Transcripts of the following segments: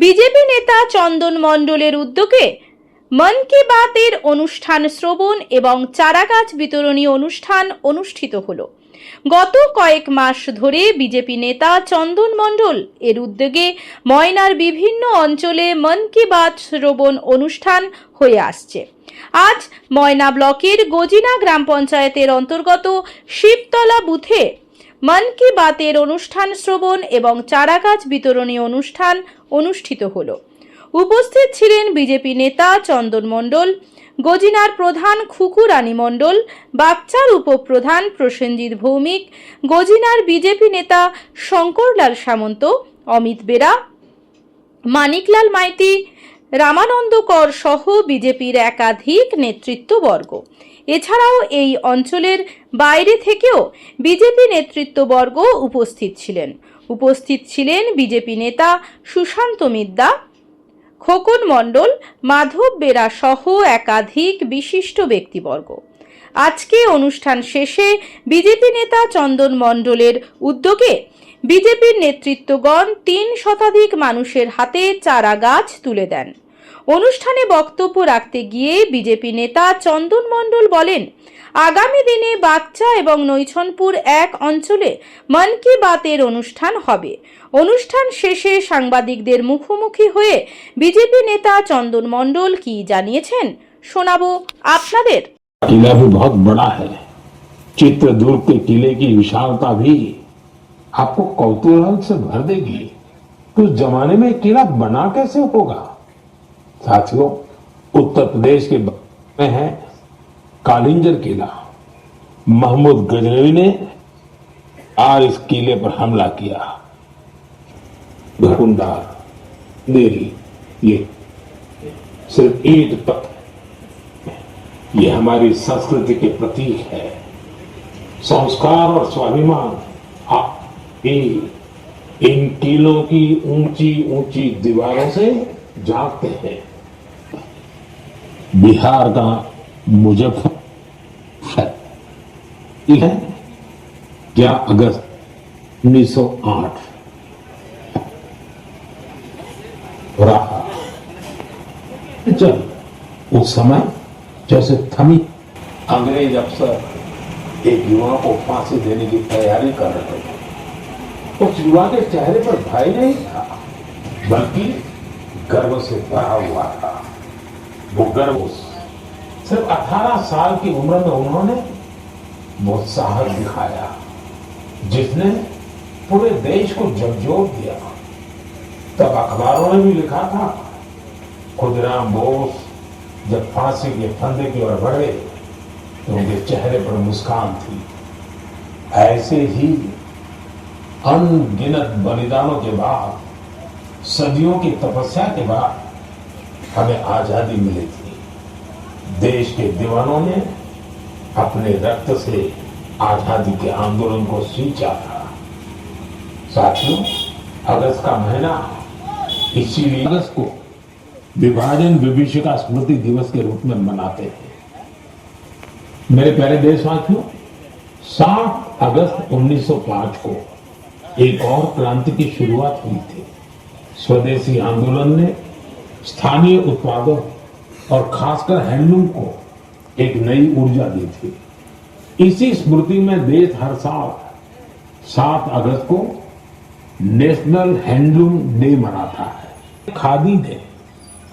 BJP নেতা চন্দন মণ্ডলের উদ্যোগে মন কি বাতের অনুষ্ঠান শ্রবণ এবং চারাগাছ বিতরণী অনুষ্ঠান অনুষ্ঠিত হলো। গত কয়েক মাস ধরে বিজেপি নেতা চন্দন মণ্ডল এর উদ্যোগে ময়নার বিভিন্ন অঞ্চলে মন কি বাত শ্রবণ অনুষ্ঠান হয়ে আসছে। আজ ময়না ব্লকের গজিনা গ্রাম পঞ্চায়েতের অন্তর্গত শিবতলা বুথে মন কি বাতের অনুষ্ঠান শ্রবণ এবং চারাগাছ বিতরণী অনুষ্ঠান অনুষ্ঠিত হল। উপস্থিত ছিলেন বিজেপি নেতা চন্দন মণ্ডল, গজিনার প্রধান খুকু রানী মণ্ডল বাচ্চার উপপ্রধান প্রসেনজিৎ ভৌমিক, গজিনার বিজেপি নেতা শঙ্করলাল সামন্ত, অমিত বেরা, মানিকলাল মাইতি রামানন্দ কর সহ বিজেপির একাধিক নেতৃত্ববর্গ। এছাড়াও এই অঞ্চলের বাইরে থেকেও বিজেপি নেতৃত্ববর্গ উপস্থিত ছিলেন। উপস্থিত ছিলেন বিজেপি নেতা সুশান্ত মিদ্দা, খোকন মণ্ডল, মাধব বেরা সহ একাধিক বিশিষ্ট ব্যক্তিবর্গ। আজকে অনুষ্ঠান শেষে বিজেপি নেতা চন্দন মণ্ডলের উদ্যোগে বিজেপির নেতৃত্বগণ তিন শতাধিক মানুষের হাতে চারা গাছ তুলে দেন। অনুষ্ঠানে বক্তব্য রাখতে গিয়ে বিজেপি নেতা চন্দন মণ্ডল বলেন আগামী দিনে বাচ্চা এবং নৈছনপুর এক অঞ্চলে মন কি বাতের অনুষ্ঠান হবে অনুষ্ঠান শেষে সাংবাদিকদের মুখোমুখি হয়ে বিজেপি নেতা চন্দন মণ্ডল কি জানিয়েছেন শোনাবো আপনাদের किला भी बहुत बड़ा है चित्रदुर्ग के किले की विशालता भी आपको कौतूहल से भर देगी कि उस जमाने में किला बना कैसे होगा साथियों, उत्तर प्रदेश के में है कालिंजर किला। महमूद गजनवी ने आज इस किले पर हमला किया। घुंडार देरी ये सिर्फ़ ईट पत्थर ये हमारी संस्कृति के प्रतीक है। संस्कार और स्वाभिमान इन किलों की ऊँची ऊँची दीवारों से जागते हैं। बिहार का मुजफ्फर है। क्या अगस्त 1908 रहा चल, उस समय जैसे थमी अंग्रेज़ अफसर एक युवा को फांसी देने की तैयारी कर रहे थे। उस युवा के चेहरे पर भय नहीं था, बल्कि गर्व से भरा हुआ था। वो। गर्व सिर्फ़ 18 साल की उम्र में उन्होंने वो साहस दिखाया, जिसने पूरे देश को झकझोर दिया। तब अखबारों ने भी लिखा था, खुदराम बोस जब फांसी के फंदे की ओर बढ़े तो उनके चेहरे पर मुस्कान थी। ऐसे ही अनगिनत बलिदानों के बाद, सदियों की तपस्या के बाद हमें आज़ादी मिली थी। देश के दीवानों ने अपने रक्त से आज़ादी के आंदोलन को सींचा था। साथियों, अगस्त का महीना इसीलिए अगस्त को विभाजन विभीषिका स्मृति दिवस के रूप में मनाते हैं। मेरे प्यारे देशवासियों 7 अगस्त 1905 को एक और क्रांति की शुरुआत हुई थी। स्वदेशी आंदोलन ने स्थानीय उत्पादों और खासकर हैंडलूम को एक नई ऊर्जा दी थी। इसी स्मृति में देश हर साल 7 अगस्त को नेशनल हैंडलूम डे मनाता है। खादी ने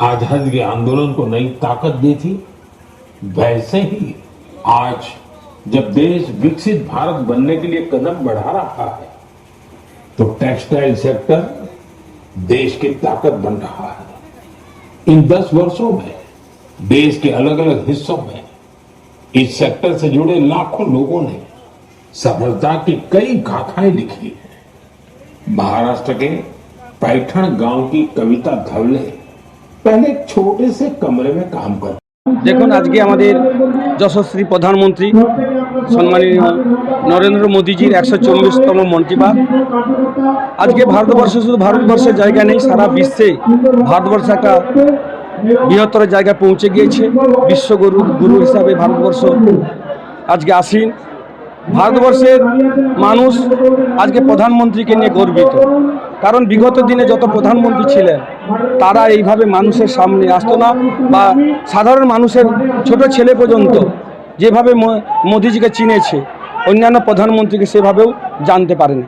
आज़ादी के आंदोलन को नई ताकत दी थी। वैसे ही आज जब देश विकसित भारत बनने के लिए कदम बढ़ा रहा है तो टेक्सटाइल सेक्टर देश की ताकत बन रहा है। इन दस वर्षों में देश के अलग अलग हिस्सों में इस सेक्टर से जुड़े लाखों लोगों ने सफलता की कई गाथाएं लिखी हैं महाराष्ट्र के पैठण गांव की कविता धवले पहले एक छोटे से कमरे में काम करती দেখুন আজকে আমাদের যশস্বী প্রধানমন্ত্রী সম্মানীয় নরেন্দ্র মোদীজির একশো চল্লিশতম মন কি বাত। আজকে ভারতবর্ষ শুধু ভারতবর্ষের জায়গা নেই, সারা বিশ্বে ভারতবর্ষ একটা বৃহত্তর জায়গায় পৌঁছে গিয়েছে। বিশ্বগুরু, গুরু হিসাবে ভারতবর্ষ আজকে আসীন। ভারতবর্ষের মানুষ আজকে প্রধানমন্ত্রীকে নিয়ে গর্বিত। কারণ বিগত দিনে যত প্রধানমন্ত্রী ছিলেন, তারা এইভাবে মানুষের সামনে আসতো না বা সাধারণ মানুষের ছোট ছেলে পর্যন্ত যেভাবে মোদিজিকে চিনেছে, অন্যান্য প্রধানমন্ত্রীকে সেভাবেও জানতে পারেনি।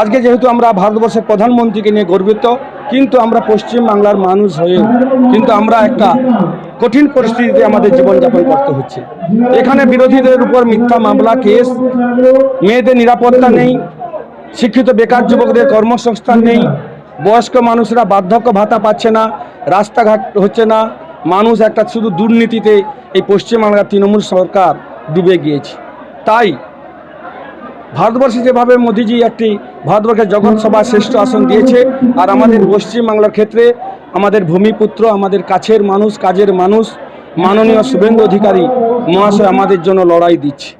আজকে যেহেতু আমরা ভারতবর্ষের প্রধানমন্ত্রীকে নিয়ে গর্বিত, কিন্তু আমরা পশ্চিম বাংলার মানুষ হয়ে, কিন্তু আমরা একটা কঠিন পরিস্থিতিতে আমাদের জীবনযাপন করতে হচ্ছে। এখানে বিরোধীদের উপর মিথ্যা মামলা, কেস, মেয়েদের নিরাপত্তা নেই, শিক্ষিত বেকার যুবকদের কর্মসংস্থান নেই, বয়স্ক মানুষরা বার্ধক্য ভাতা পাচ্ছে না, রাস্তাঘাট হচ্ছে না, মানুষ একটা শুধু দুর্নীতিতে এই পশ্চিমবাংলার তৃণমূল সরকার ডুবে গিয়েছে। তাই ভারতবর্ষে যেভাবে মোদিজি একটি ভারতবর্ষের জগৎসভা শ্রেষ্ঠ আসন দিয়েছে, আর আমাদের পশ্চিমবাংলার ক্ষেত্রে আমাদের ভূমিপুত্র, আমাদের কাছের মানুষ, কাজের মানুষ, মাননীয় শুভেন্দু অধিকারী মহাশয় আমাদের জন্য লড়াই দিচ্ছে।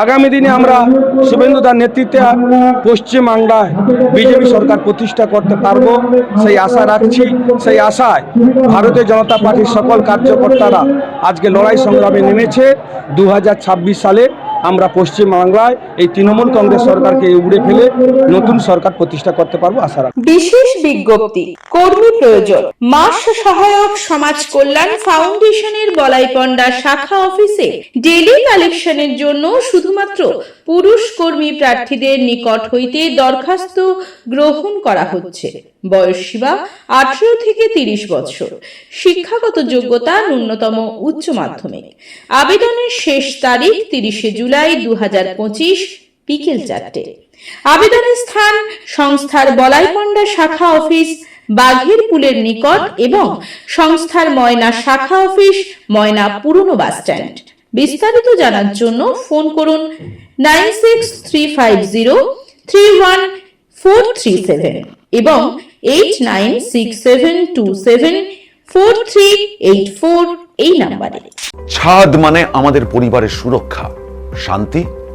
আগামী দিনে আমরা শুভেন্দু দার নেতৃত্বে পশ্চিমবাংলায় বিজেপি সরকার প্রতিষ্ঠা করতে পারব। সেই আশা রাখছি, সেই আশায় ভারতীয় জনতা পার্টির সকল কার্যকর্তারা আজকে লড়াই সংগ্রামে নেমেছে। দু হাজার ছাব্বিশ সালে আমরা পশ্চিমবাংলায় এই তৃণমূল কংগ্রেস সরকারকে উড়ে ফেলে নতুন সরকার প্রতিষ্ঠা করতে পারব, আশা রাখি বিশেষ বিজ্ঞপ্তি, কর্মী প্রয়োজন। মাস সহায়ক সমাজ কল্যাণ ফাউন্ডেশনের বলাইপন্ডা শাখা অফিসে ডেলি কালেকশনের জন্য শুধুমাত্র পুরুষ কর্মী প্রার্থীদের নিকট হইতে দরখাস্ত গ্রহণ করা হচ্ছে। বয়স সীমা আঠারো থেকে তিরিশ বছর। শিক্ষাগত যোগ্যতা ন্যূনতম উচ্চ মাধ্যমিক। আবেদনের শেষ তারিখ তিরিশে জুলাই দু হাজার পঁচিশ, বিকেল চারটে। আবেদনের স্থান সংস্থার বলাইপন্ডা শাখা অফিস বাঘের পুলের নিকট এবং সংস্থার ময়না শাখা অফিস, ময়না পুরনো বাস স্ট্যান্ড। বিস্তারিত জানার জন্য ফোন করুন nine six three five zero three one four three seven এবং eight nine six seven two seven four three eight four এই নাম্বারে। ছাদ মানে আমাদের পরিবারের সুরক্ষা, শান্তি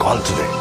call today.